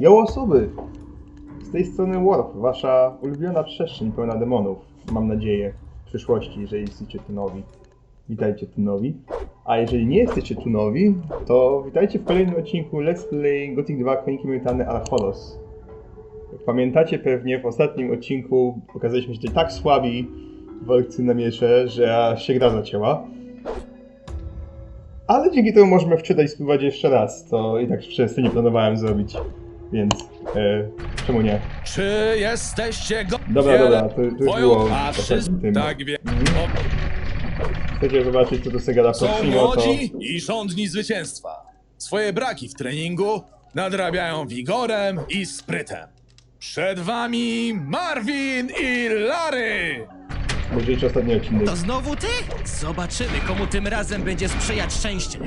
Jo osoby! Z tej strony Warf, wasza ulubiona przestrzeń pełna demonów. Mam nadzieję, w przyszłości, jeżeli jesteście tu nowi. Witajcie tu nowi. A jeżeli nie jesteście tu nowi, to witajcie w kolejnym odcinku Let's Play Gothic 2 Koniki Mutany Archolos. Jak pamiętacie pewnie, w ostatnim odcinku pokazaliśmy się tak słabi w walce na miecze, że aż się gra zacięła. Ale dzięki temu możemy wczytać spływać jeszcze raz, co i tak często nie planowałem zrobić. Więc e, czemu nie? Czy jesteście go... Dobra, dobra, to, to już było tym. tak wie... Mhm. Chcecie zobaczyć, co to Segada Są Proximo, to... młodzi i żądni zwycięstwa. Swoje braki w treningu nadrabiają wigorem i sprytem. Przed wami Marvin i Larry! Obejrzyjcie ostatni odcinek. To znowu ty? Zobaczymy, komu tym razem będzie sprzyjać szczęście.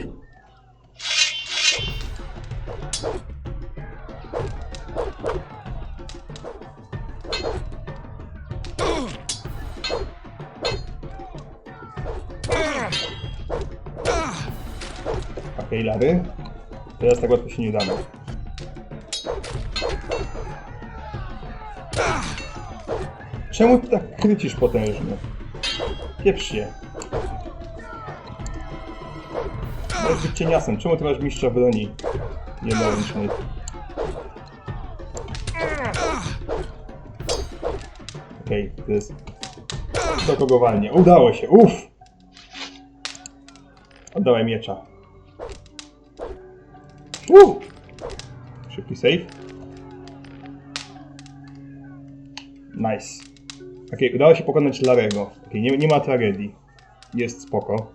Okej. Teraz tak łatwo się nie damy. Czemu ty tak krycisz potężnie? Pieprz się. Możesz być cieniasem. Czemu ty masz mistrza broni? Jednoręcznej. Okej, to jest... Walnie? Udało się, uff! Oddałem miecza. Woo! Szybki save. Nice. Okej, udało się pokonać Larego. Okej, nie, nie ma tragedii. Jest spoko.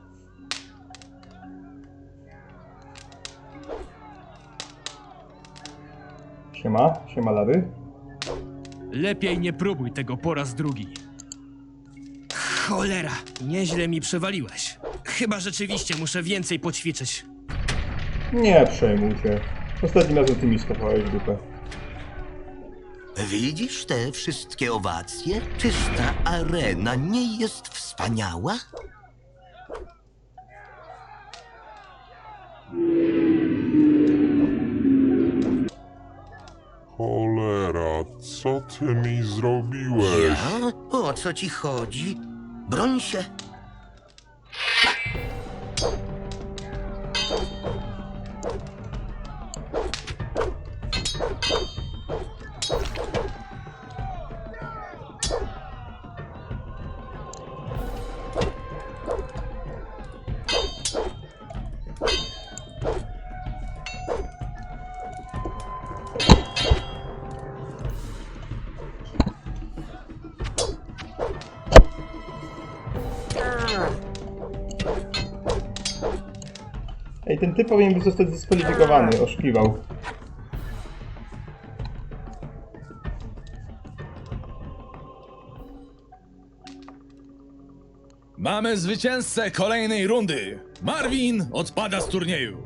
Siema, siema Lary. Lepiej nie próbuj tego po raz drugi. Cholera, nieźle mi przewaliłeś. Chyba rzeczywiście muszę więcej poćwiczyć. Nie przejmuj się. Ostatnim razem ty mi skopałeś dupę. Widzisz te wszystkie owacje? Czyż ta arena nie jest wspaniała? Cholera, co ty mi zrobiłeś? Ja? O co ci chodzi? Broń się. Ej, ten typ powinien zostać dyskwalifikowany, oszukiwał. Mamy zwycięzcę kolejnej rundy. Marvin odpada z turnieju.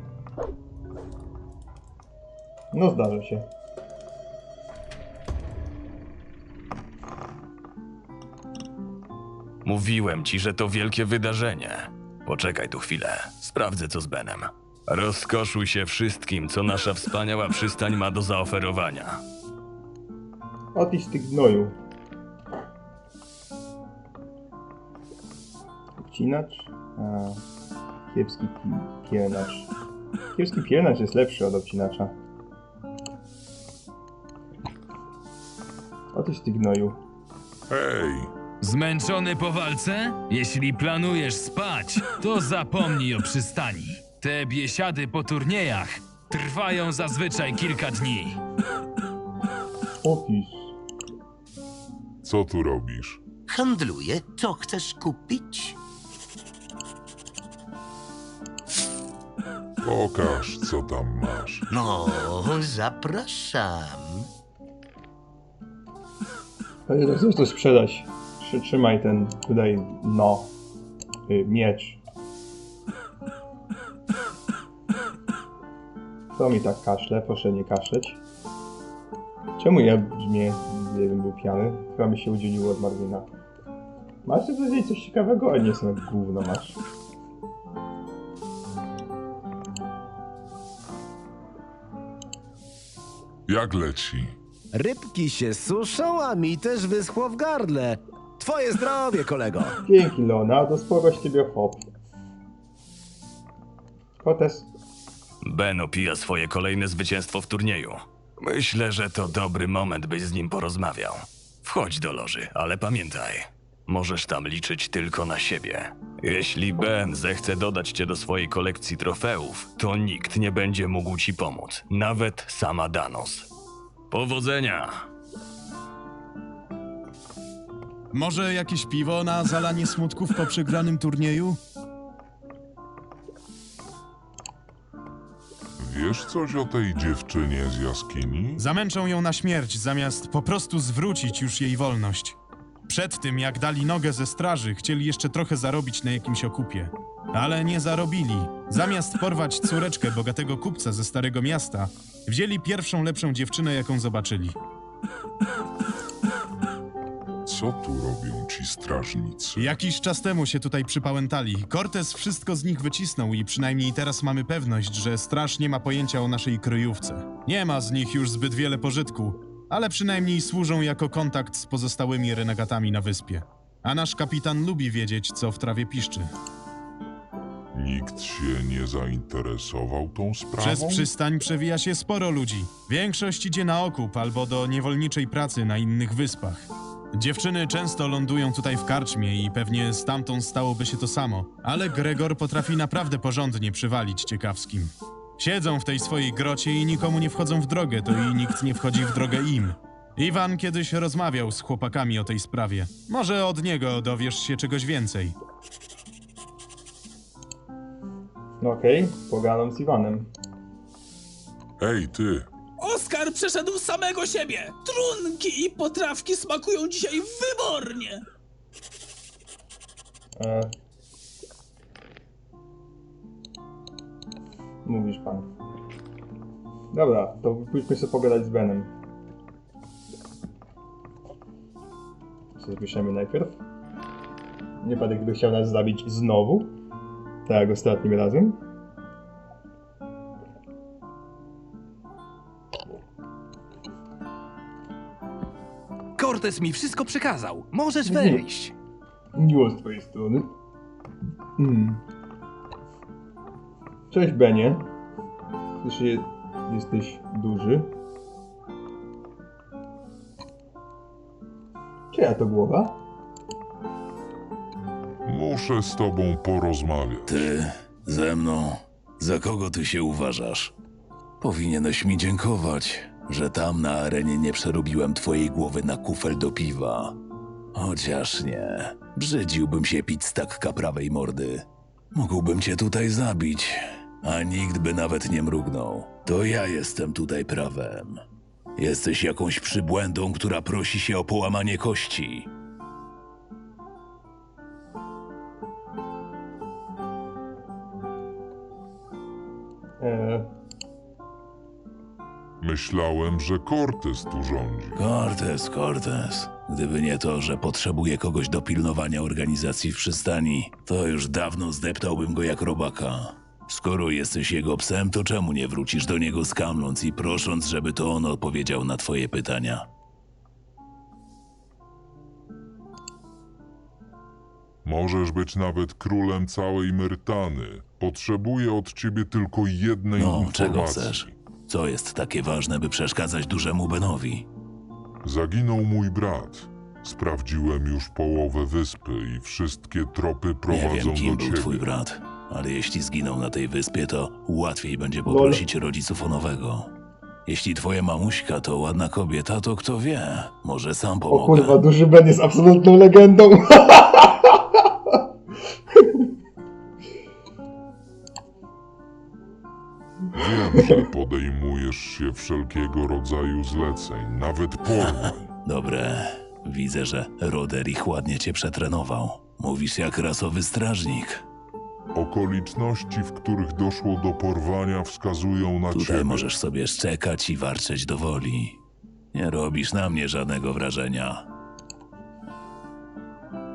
No zdarza się. Mówiłem ci, że to wielkie wydarzenie. Poczekaj tu chwilę. Sprawdzę co z Benem. Rozkoszuj się wszystkim, co nasza wspaniała przystań ma do zaoferowania. Otis ty gnoju. Wcinacz? A, kiepski pi-. Kiepski piernacz jest lepszy od obcinacza. Otis ty gnoju. Hej, Zmęczony po walce? Jeśli planujesz spać, to zapomnij o przystani. Te biesiady po turniejach trwają zazwyczaj kilka dni. Otis. co tu robisz? Handluję. Co chcesz kupić? Pokaż, co tam masz. No, zapraszam. Ale to chcesz to sprzedać. Trzy- Trzymaj ten tutaj, no, y, miecz. Co mi tak kaszle? Proszę nie kaszleć. Czemu ja brzmię, nie wiem, był pijany? Chyba mi się udzieliło od Marwina. Masz tu powiedzieć coś ciekawego? A nie są jak gówno masz. Jak leci? Rybki się suszą, a mi też wyschło w gardle. Twoje zdrowie, kolego. Dzięki Leonardo, sporo z ciebie hop. Kotes, Ben opija swoje kolejne zwycięstwo w turnieju. Myślę, że to dobry moment, byś z nim porozmawiał. Wchodź do loży, ale pamiętaj, możesz tam liczyć tylko na siebie. Jeśli Ben zechce dodać cię do swojej kolekcji trofeów, to nikt nie będzie mógł ci pomóc, nawet sama Danos. Powodzenia! Może jakieś piwo na zalanie smutków po przegranym turnieju? Wiesz coś o tej dziewczynie z jaskini? Zamęczą ją na śmierć, zamiast po prostu zwrócić już jej wolność. Przed tym, jak dali nogę ze straży, chcieli jeszcze trochę zarobić na jakimś okupie. Ale nie zarobili. Zamiast porwać córeczkę bogatego kupca ze Starego Miasta, wzięli pierwszą lepszą dziewczynę, jaką zobaczyli. Co tu robią ci strażnicy? Jakiś czas temu się tutaj przypałętali. Cortez wszystko z nich wycisnął i przynajmniej teraz mamy pewność, że straż nie ma pojęcia o naszej kryjówce. Nie ma z nich już zbyt wiele pożytku, ale przynajmniej służą jako kontakt z pozostałymi renegatami na wyspie. A nasz kapitan lubi wiedzieć, co w trawie piszczy. Nikt się nie zainteresował tą sprawą? Przez przystań przewija się sporo ludzi. Większość idzie na okup albo do niewolniczej pracy na innych wyspach. Dziewczyny często lądują tutaj w karczmie i pewnie stamtąd stałoby się to samo, ale Gregor potrafi naprawdę porządnie przywalić ciekawskim. Siedzą w tej swojej grocie i nikomu nie wchodzą w drogę, to i nikt nie wchodzi w drogę im. Iwan kiedyś rozmawiał z chłopakami o tej sprawie. Może od niego dowiesz się czegoś więcej. no okej, pogadam z Iwanem. Ej, ty! Oskar przeszedł samego siebie. Trunki i potrawki smakują dzisiaj wybornie. E... Mówisz pan. Dobra, to pójdźmy sobie pogadać z Benem. Co zapiszemy najpierw? Nie pan gdyby chciał nas zabić znowu? Tak jak ostatnim razem. Cortez mi wszystko przekazał. Możesz Nie. wejść. Miło z twojej strony. Mm. Cześć Benie. Słyszę, jesteś duży. Czyja to głowa? Muszę z tobą porozmawiać. Ty ze mną? Za kogo ty się uważasz? Powinieneś mi dziękować, że tam na arenie nie przerobiłem twojej głowy na kufel do piwa. Chociaż nie. Brzydziłbym się pić stakka prawej mordy. Mógłbym cię tutaj zabić, a nikt by nawet nie mrugnął. To ja jestem tutaj prawem. Jesteś jakąś przybłędą, która prosi się o połamanie kości. Myślałem, że Cortez tu rządzi. Cortez, Cortez. Gdyby nie to, że potrzebuję kogoś do pilnowania organizacji w przystani, to już dawno zdeptałbym go jak robaka. Skoro jesteś jego psem, to czemu nie wrócisz do niego skamląc i prosząc, żeby to on odpowiedział na twoje pytania? Możesz być nawet królem całej Myrtany. Potrzebuję od ciebie tylko jednej No, informacji. czego chcesz? Co jest takie ważne, by przeszkadzać dużemu Benowi? Zaginął mój brat. Sprawdziłem już połowę wyspy i wszystkie tropy Nie prowadzą wiem, kim do był ciebie. twój brat, ale jeśli zginął na tej wyspie, to łatwiej będzie poprosić rodziców o nowego. Jeśli twoja mamuśka to ładna kobieta, to kto wie, może sam o pomogę. kurwa, duży Ben jest absolutną legendą. Wiem, że podejmujesz się wszelkiego rodzaju zleceń, nawet porwań. Dobre, widzę, że Roderich ładnie cię przetrenował. Mówisz jak rasowy strażnik. Okoliczności, w których doszło do porwania, wskazują na Tutaj ciebie. możesz sobie szczekać i warczeć do woli. Nie robisz na mnie żadnego wrażenia.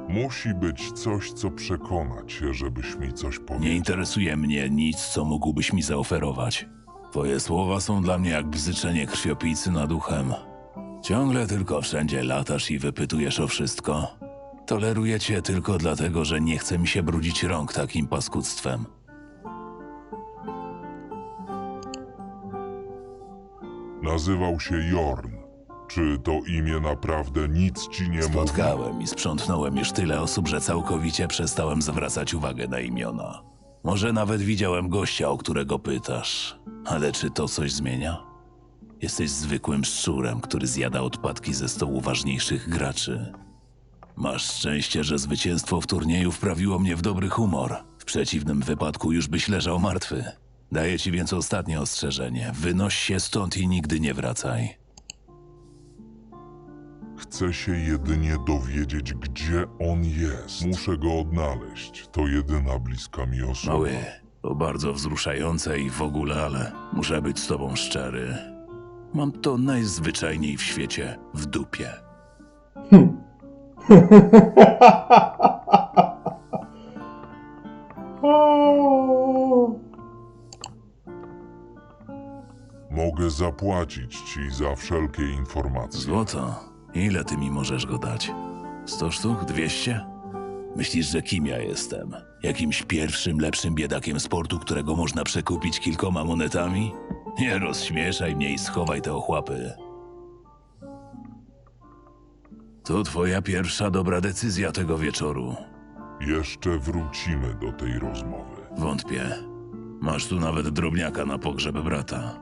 Musi być coś, co przekona cię, żebyś mi coś powiedział. Nie interesuje mnie nic, co mógłbyś mi zaoferować. Twoje słowa są dla mnie jak bzyczenie krwiopijcy nad uchem. Ciągle tylko wszędzie latasz i wypytujesz o wszystko. Toleruję cię tylko dlatego, że nie chce mi się brudzić rąk takim paskudztwem. Nazywał się Jorn. Czy to imię naprawdę nic ci nie mówi? Spotkałem i sprzątnąłem już tyle osób, że całkowicie przestałem zwracać uwagę na imiona. Może nawet widziałem gościa, o którego pytasz. Ale czy to coś zmienia? Jesteś zwykłym szczurem, który zjada odpadki ze stołu ważniejszych graczy. Masz szczęście, że zwycięstwo w turnieju wprawiło mnie w dobry humor. W przeciwnym wypadku już byś leżał martwy. Daję ci więc ostatnie ostrzeżenie. Wynoś się stąd i nigdy nie wracaj. Chcę się jedynie dowiedzieć, gdzie on jest. Muszę go odnaleźć. To jedyna bliska mi osoba. Mały, to bardzo wzruszające i w ogóle, ale muszę być z tobą szczery. Mam to najzwyczajniej w świecie w dupie. Mogę zapłacić ci za wszelkie informacje. Złoto, ile ty mi możesz go dać? Sto sztuk? Dwieście? Myślisz, że kim ja jestem? Jakimś pierwszym, lepszym biedakiem sportu, którego można przekupić kilkoma monetami? Nie rozśmieszaj mnie i schowaj te ochłapy. To twoja pierwsza dobra decyzja tego wieczoru. Jeszcze wrócimy do tej rozmowy. Wątpię. Masz tu nawet drobniaka na pogrzeb brata.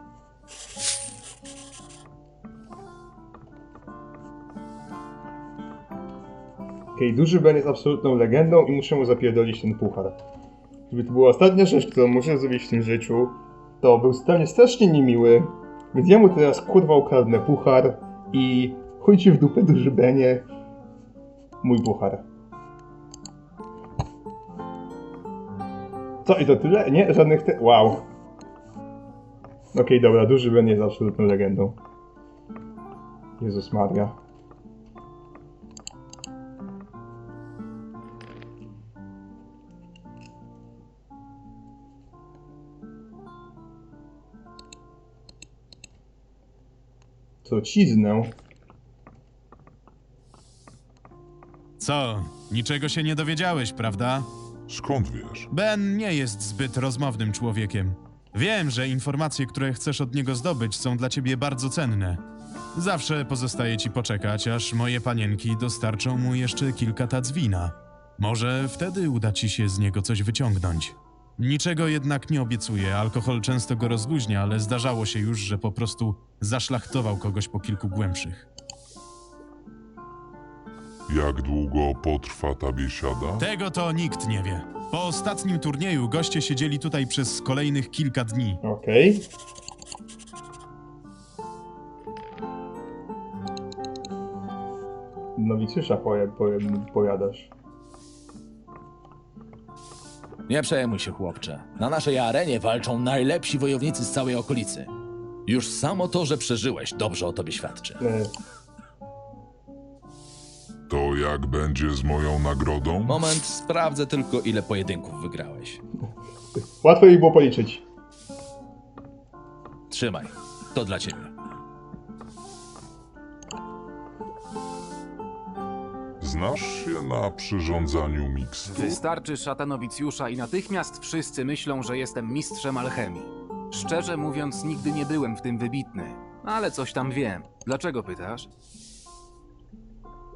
Okej, duży Ben jest absolutną legendą i muszę mu zapierdolić ten puchar. Żeby to była ostatnia rzecz, którą muszę zrobić w tym życiu, to był dla strasznie niemiły, więc ja mu teraz kurwa ukradnę puchar i chuj ci w dupę duży Benie. Mój puchar. Co i to tyle? Nie? Żadnych te... Wow. Okej, dobra, duży Ben jest absolutną legendą. Jezus Maria. Truciznę? Co? Niczego się nie dowiedziałeś, prawda? Skąd wiesz? Ben nie jest zbyt rozmownym człowiekiem. Wiem, że informacje, które chcesz od niego zdobyć, są dla ciebie bardzo cenne. Zawsze pozostaje ci poczekać, aż moje panienki dostarczą mu jeszcze kilka tac wina. Może wtedy uda ci się z niego coś wyciągnąć. Niczego jednak nie obiecuję, alkohol często go rozluźnia, ale zdarzało się już, że po prostu zaszlachtował kogoś po kilku głębszych. Jak długo potrwa ta biesiada? Tego to nikt nie wie. Po ostatnim turnieju goście siedzieli tutaj przez kolejnych kilka dni. Okej. Nowicjusza poje, poje, pojadasz. Nie przejmuj się, chłopcze. Na naszej arenie walczą najlepsi wojownicy z całej okolicy. Już samo to, że przeżyłeś, dobrze o tobie świadczy. To jak będzie z moją nagrodą? Moment, sprawdzę tylko, ile pojedynków wygrałeś. łatwo jej było policzyć. Trzymaj, to dla ciebie. Znasz się na przyrządzaniu mikstur? Wystarczy szata nowicjusza i natychmiast wszyscy myślą, że jestem mistrzem alchemii. Szczerze mówiąc, nigdy nie byłem w tym wybitny, ale coś tam wiem. Dlaczego pytasz?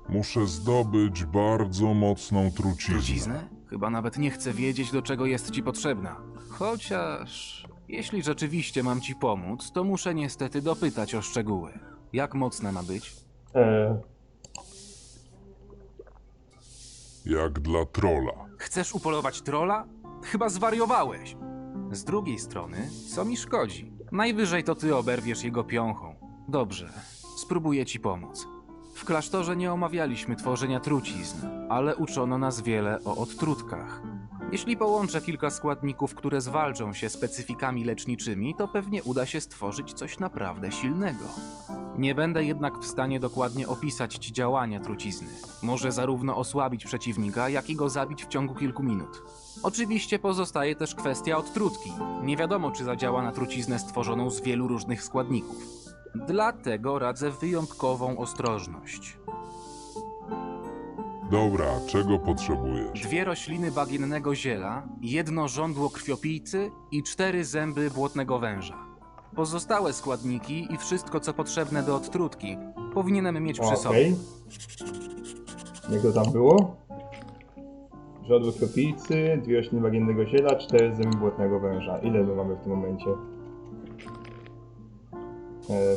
Muszę zdobyć bardzo mocną truciznę. Truciznę? Chyba nawet nie chcę wiedzieć, do czego jest ci potrzebna. Chociaż, jeśli rzeczywiście mam ci pomóc, to muszę niestety dopytać o szczegóły. Jak mocna ma być? E, Jak dla trola. Chcesz upolować trola? Chyba zwariowałeś. Z drugiej strony, co mi szkodzi? Najwyżej to ty oberwiesz jego piąchą. Dobrze, spróbuję ci pomóc. W klasztorze nie omawialiśmy tworzenia trucizn, ale uczono nas wiele o odtrutkach. Jeśli połączę kilka składników, które zwalczą się specyfikami leczniczymi, to pewnie uda się stworzyć coś naprawdę silnego. Nie będę jednak w stanie dokładnie opisać działania trucizny. Może zarówno osłabić przeciwnika, jak i go zabić w ciągu kilku minut. Oczywiście pozostaje też kwestia odtrutki. Nie wiadomo, czy zadziała na truciznę stworzoną z wielu różnych składników. Dlatego radzę wyjątkową ostrożność. Dobra, czego potrzebujesz? Dwie rośliny bagiennego ziela, jedno żądło krwiopijcy i cztery zęby błotnego węża. Pozostałe składniki i wszystko, co potrzebne do odtrutki, powinienem mieć przy sobie. Okej. Jak to tam było? Żodły kropicy, dwie rośliny bagiennego ziela, cztery zęby błotnego węża. Ile my mamy w tym momencie? E...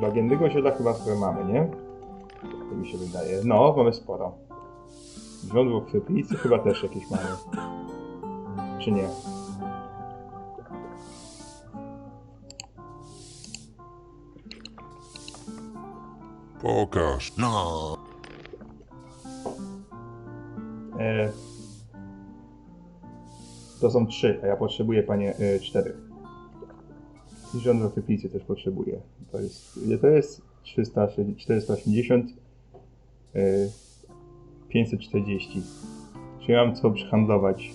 Bagiennego ziela chyba sporo mamy, nie? To mi się wydaje. No, mamy sporo. Żądło kropicy chyba też jakieś mamy. Czy nie? Pokaż. No, E, to są trzy, a ja potrzebuję, panie, e, cztery. Rząd w okryplicy też potrzebuję. To jest, ile to jest? 300, 480, e, 540. Czy mam co przyhandlować?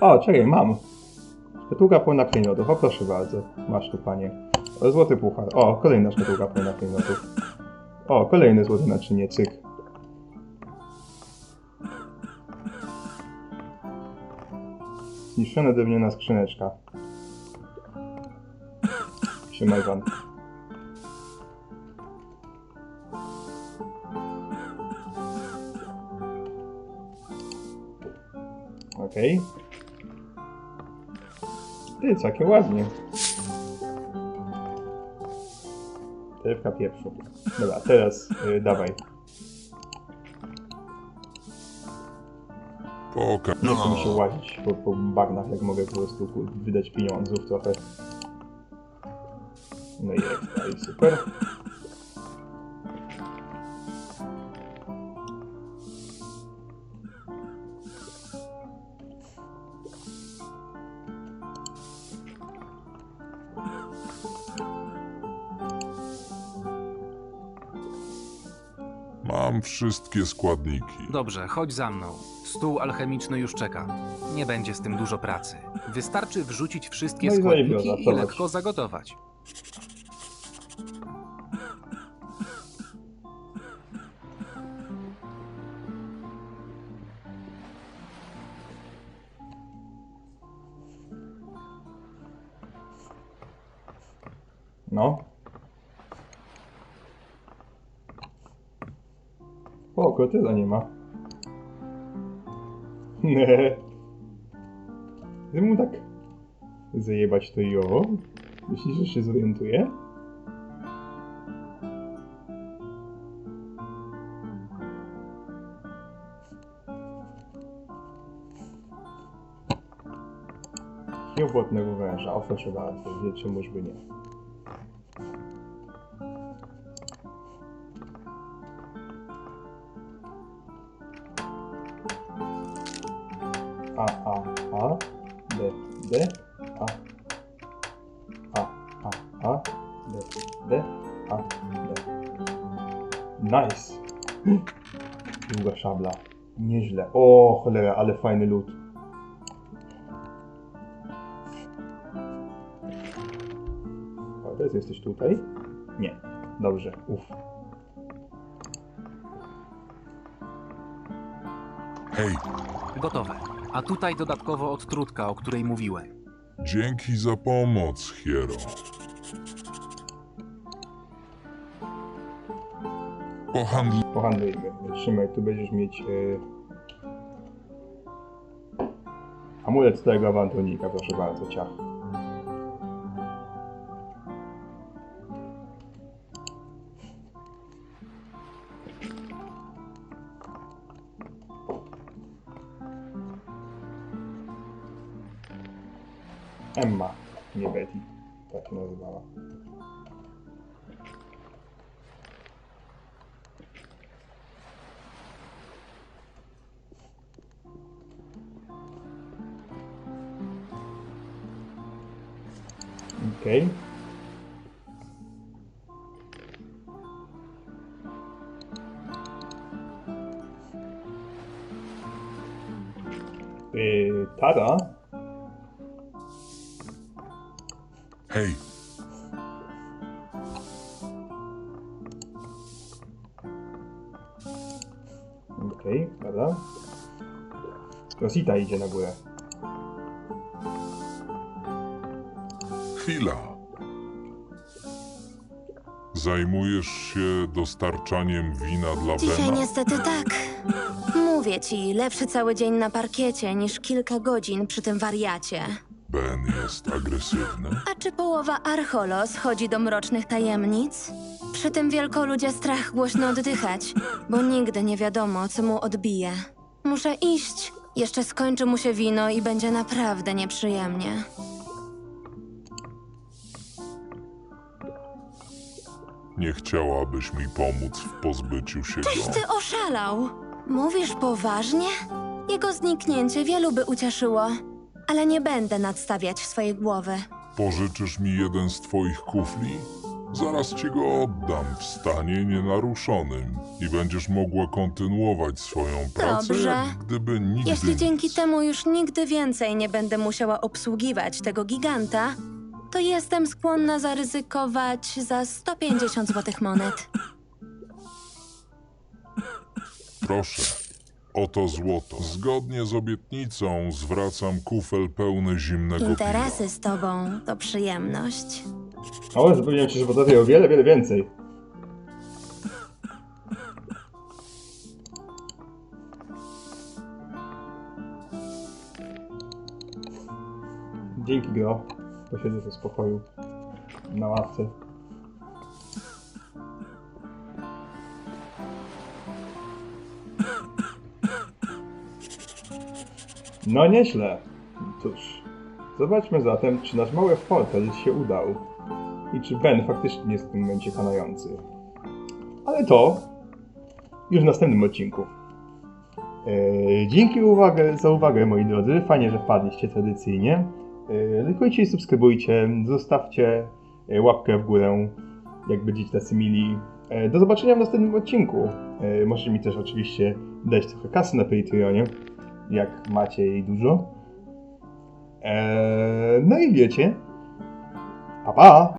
O, czekaj, mam. Szkatułka pełna klejnotów, o proszę bardzo. Masz tu, panie. O, złoty puchar. O, kolejna szkatułka pełna klejnotów. O, kolejne złote naczynie, cyk. Zniszczona drewniana skrzyneczka. Trzymaj pan. Okej. Ty, całkiem ładnie. Trewka pieprzu. Dobra, teraz y, dawaj. Pokaż. Nie chcę mi się łazić po, po bagnach, jak mogę po prostu wydać pieniądzów trochę. No i ekstra, i super. Mam wszystkie składniki. Dobrze, chodź za mną. Stół alchemiczny już czeka. Nie będzie z tym dużo pracy. Wystarczy wrzucić wszystkie No i składniki i zobacz. lekko zagotować. No. O, kotyla nie ma. Nie. Chcę mu tak zajebać to i owo? Myślisz, że się zorientuje? Kiełbotnego węża, o proszę bardzo, wie czemuż by nie. D, A, A, A, A, D, D, A, D. Nice! Długa szabla. Nieźle. O, cholera, ale fajny lód. A teraz jesteś tutaj? Nie. Dobrze, uff. Hej, Gotowe. A tutaj dodatkowo odtrutka, o której mówiłem. dzięki za pomoc, Hiero. Pohandl... Pohandlujmy. Trzymaj, tu będziesz mieć... Yy... Amulet starego awanturnika, proszę bardzo, ciach. Emma, nie Betty. tak się nazywała. Okej. Yy, Tada? Hej, Okej, dobra. Rosita idzie na górę. chwila. Zajmujesz się dostarczaniem wina dla Dzisiaj Bena? niestety tak. Mówię ci, lepszy cały dzień na parkiecie niż kilka godzin przy tym wariacie. Ben jest agresywny? A czy połowa Archolos chodzi do mrocznych tajemnic? Przy tym wielkoludzie strach głośno oddychać, bo nigdy nie wiadomo, co mu odbije. Muszę iść. Jeszcze skończy mu się wino i będzie naprawdę nieprzyjemnie. Nie chciałabyś mi pomóc w pozbyciu się Czyś go? ty oszalał? Mówisz poważnie? Jego zniknięcie wielu by ucieszyło, ale nie będę nadstawiać swojej głowy. Pożyczysz mi jeden z twoich kufli? Zaraz ci go oddam w stanie nienaruszonym i będziesz mogła kontynuować swoją pracę, Dobrze. jak gdyby nigdy Jeśli dzięki nic. temu już nigdy więcej nie będę musiała obsługiwać tego giganta, to jestem skłonna zaryzykować za 150 złotych monet. Proszę, oto złoto. Zgodnie z obietnicą zwracam kufel pełny zimnego piwa. Interesy z tobą to przyjemność. O, zapewniam ci, że potrafię o wiele, wiele więcej. Dzięki, Gro. Posiedzę w spokoju. Na ławce. No nieźle. Cóż, zobaczmy zatem, czy nasz mały fortel się udał i czy Ben faktycznie jest w tym momencie kanający. Ale to już w następnym odcinku. Eee, dzięki uwagę, za uwagę, moi drodzy. Fajnie, że wpadliście tradycyjnie. Eee, lajkujcie i subskrybujcie. Zostawcie e, łapkę w górę, jak będziecie tacy mili. Eee, do zobaczenia w następnym odcinku. Możecie mi też oczywiście dać trochę kasy na Patreonie, jak macie jej dużo. Eee, no i wiecie. Pa, pa!